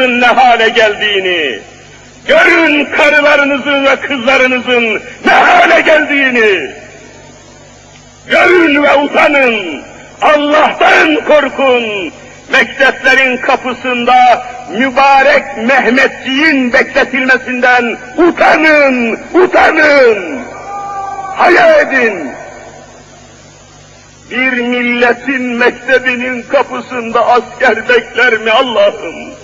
çocuklarınızın ne hale geldiğini, görün karılarınızın ve kızlarınızın ne hale geldiğini, görün ve utanın, Allah'tan korkun, mekteplerin kapısında mübarek Mehmetçiğin bekletilmesinden utanın, utanın, hayal edin. Bir milletin mektebinin kapısında asker bekler mi Allah'ım?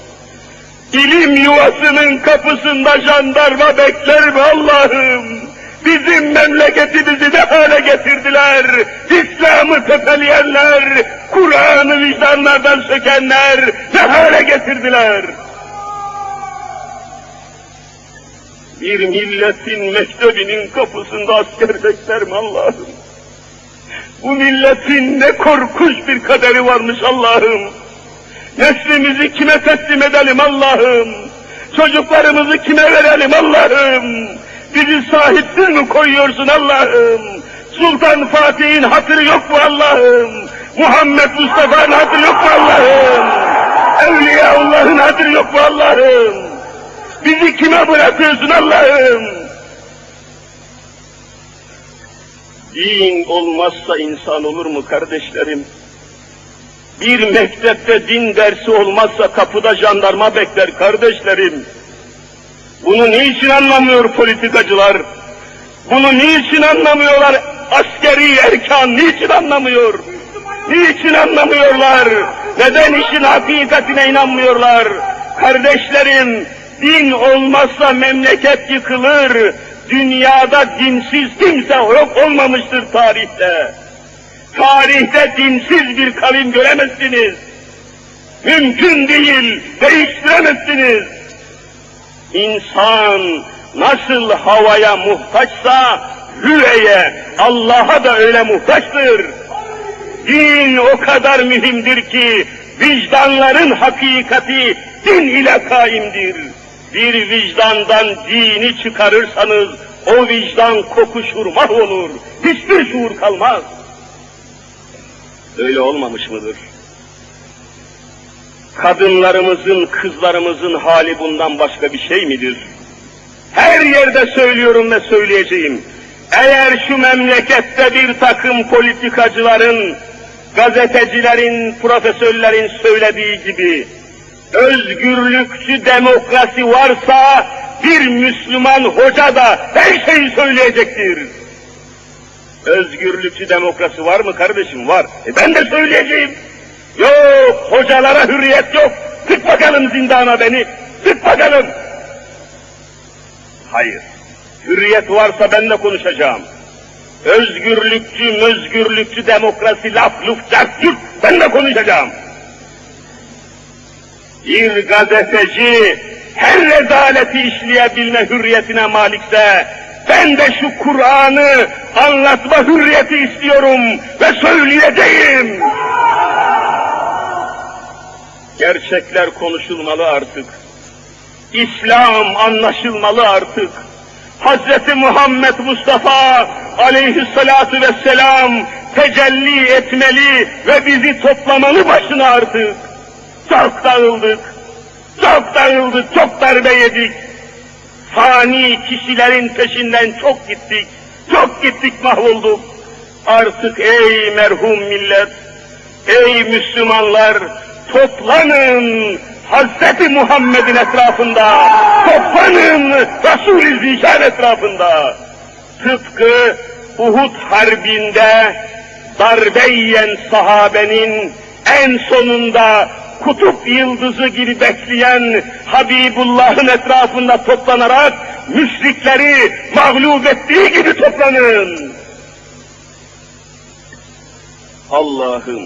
İlim yuvasının kapısında jandarma bekler mi Allah'ım? Bizim memleketimizi ne hale getirdiler? İslam'ı tepeleyenler, Kur'an'ı vicdanlardan sökenler ne hale getirdiler? Bir milletin mektebinin kapısında asker bekler mi Allah'ım? Bu milletin ne korkunç bir kaderi varmış Allah'ım. Neslimizi kime teslim edelim Allah'ım? Çocuklarımızı kime verelim Allah'ım? Bizi sahipsiz mi koyuyorsun Allah'ım? Sultan Fatih'in hatırı yok mu Allah'ım? Muhammed Mustafa'nın hatırı yok mu Allah'ım? Evliyaullah'ın hatırı yok mu Allah'ım? Bizi kime bırakıyorsun Allah'ım? Din olmazsa insan olur mu kardeşlerim? Bir mektepte din dersi olmazsa kapıda jandarma bekler kardeşlerim. Bunu niçin anlamıyor politikacılar? Bunu niçin anlamıyorlar askeri erkan? Niçin anlamıyor? Niçin anlamıyorlar? Neden işin hakikatine inanmıyorlar? Kardeşlerim, din olmazsa memleket yıkılır. Dünyada dinsiz kimse yok olmamıştır tarihte. Tarihte dinsiz bir kavim göremezsiniz. Mümkün değil, değiştiremezsiniz. İnsan nasıl havaya muhtaçsa, hüveye, Allah'a da öyle muhtaçtır. Din o kadar mühimdir ki, vicdanların hakikati din ile kaimdir. Bir vicdandan dini çıkarırsanız, o vicdan kokuşur, mahvolur, hiçbir şuur kalmaz. Öyle olmamış mıdır? Kadınlarımızın, kızlarımızın hali bundan başka bir şey midir? Her yerde söylüyorum ve söyleyeceğim. Eğer şu memlekette bir takım politikacıların, gazetecilerin, profesörlerin söylediği gibi özgürlükçü demokrasi varsa bir Müslüman hoca da her şeyi söyleyecektir. Özgürlükçü demokrasi var mı kardeşim? Var. E ben de söyleyeceğim. Yok, hocalara hürriyet yok. Sık bakalım zindana beni. Sık bakalım. Hayır. Hürriyet varsa ben de konuşacağım. Özgürlükçü, özgürlükçü demokrasi, laf, luf, cart, cürt, ben de konuşacağım. Bir gazeteci her rezaleti işleyebilme hürriyetine malikse, ben de şu Kur'an'ı anlatma hürriyeti istiyorum ve söyleyeceğim. Gerçekler konuşulmalı artık. İslam anlaşılmalı artık. Hazreti Muhammed Mustafa aleyhissalatu vesselam tecelli etmeli ve bizi toplamalı başına artık. Çok dağıldık, çok dağıldık, çok darbe yedik. Fani kişilerin peşinden çok gittik, çok gittik mahvolduk. Artık ey merhum millet, ey Müslümanlar, toplanın Hazreti Muhammed'in etrafında, toplanın Resul-i Zişan etrafında. Tıpkı Uhud Harbi'nde darbe yiyen sahabenin en sonunda kutup yıldızı gibi bekleyen Habibullah'ın etrafında toplanarak müşrikleri mağlup ettiği gibi toplanın. Allah'ım